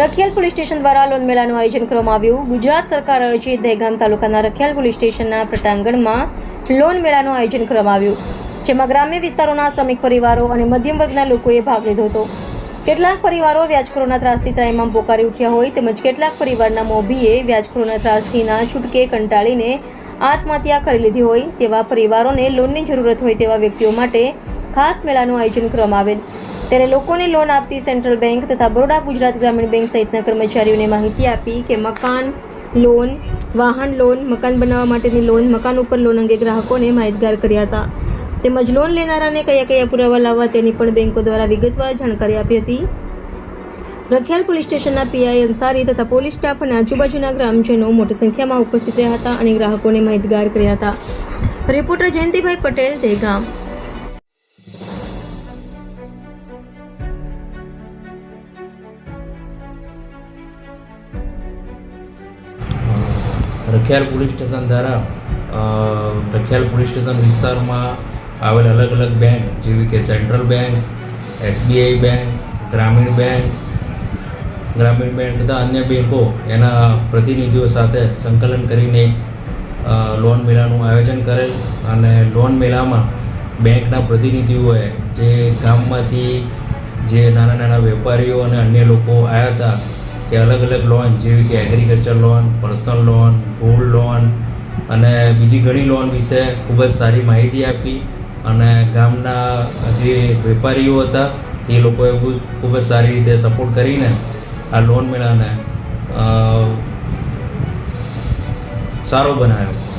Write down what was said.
Rakhial police station દ્વારા loan મેળાનું આયોજન કરવામાં આવ્યું. ગુજરાત સરકાર આયોજિત દહેગામ તાલુકાના રખિયાલ પોલીસ સ્ટેશનના પ્રટાંગણમાં લોન મેળાનું આયોજન કરવામાં આવ્યું. જેમાં ગ્રામ્ય વિસ્તારોના શ્રમિક પરિવારો અને મધ્યમ વર્ગના લોકોએ ભાગ લીધો હતો. કેટલાક પરિવારો વ્યાજખોરોના ત્રાસથી ત્રાહીમાં પોકારી ઉઠ્યા હોય તેમજ કેટલાક પરિવારના મોભીએ વ્યાજખોરોના ત્રાસથીના છૂટકે કંટાળીને આત્મહત્યા કરી લીધી હોય તેવા પરિવારોને લોનની જરૂરત હોય તેવા વ્યક્તિઓ માટે ખાસ મેળાનું આયોજન કરવામાં આવેલ. ત્યારે લોકોને લોન આપતી સેન્ટ્રલ બેંક તથા બરોડા ગુજરાત ગ્રામીણ બેંક સહિતના કર્મચારીઓને માહિતી આપી કે મકાન લોન વાહન લોન મકાન બનાવવા માટેની લોન મકાન ઉપર લોન અંગે ગ્રાહકોને માહિતગાર કર્યા હતા. તેમજ લોન લેનારાને કયા કયા પુરાવા લાવવા તેની પણ બેંકો દ્વારા વિગતવાર જાણકારી આપી હતી. રખિયાલ પોલીસ સ્ટેશનના પીઆઈ અંસારી તથા પોલીસ સ્ટાફ અને આજુબાજુના ગ્રામજનો મોટી સંખ્યામાં ઉપસ્થિત રહ્યા હતા અને ગ્રાહકોને માહિતગાર કર્યા હતા. Reporter Jayantibhai Patel, Dehgam. Rakhiyal police station દ્વારા રખિયાલ પોલીસ સ્ટેશન વિસ્તારમાં આવેલ અલગ અલગ બેંક, જેવી કે central bank, SBI bank, Gramin bank Gramin bank તથા અન્ય બેંકો એના પ્રતિનિધિઓ સાથે સંકલન કરીને લોન મેળાનું આયોજન કરેલ અને લોન મેળામાં બેંકના પ્રતિનિધિઓએ જે ગામમાંથી જે નાના નાના વેપારીઓ અને અન્ય લોકો આવ્યા હતા તે અલગ અલગ લોન જેવી કે agriculture loan personal loan gold loan અને બીજી ઘણી લોન વિશે ખૂબ જ સારી માહિતી આપી. અને ગામના જે વેપારીઓ હતા તે લોકોએ ખૂબ જ સારી રીતે સપોર્ટ કરીને આ લોન મેળાને સારો બનાવ્યો.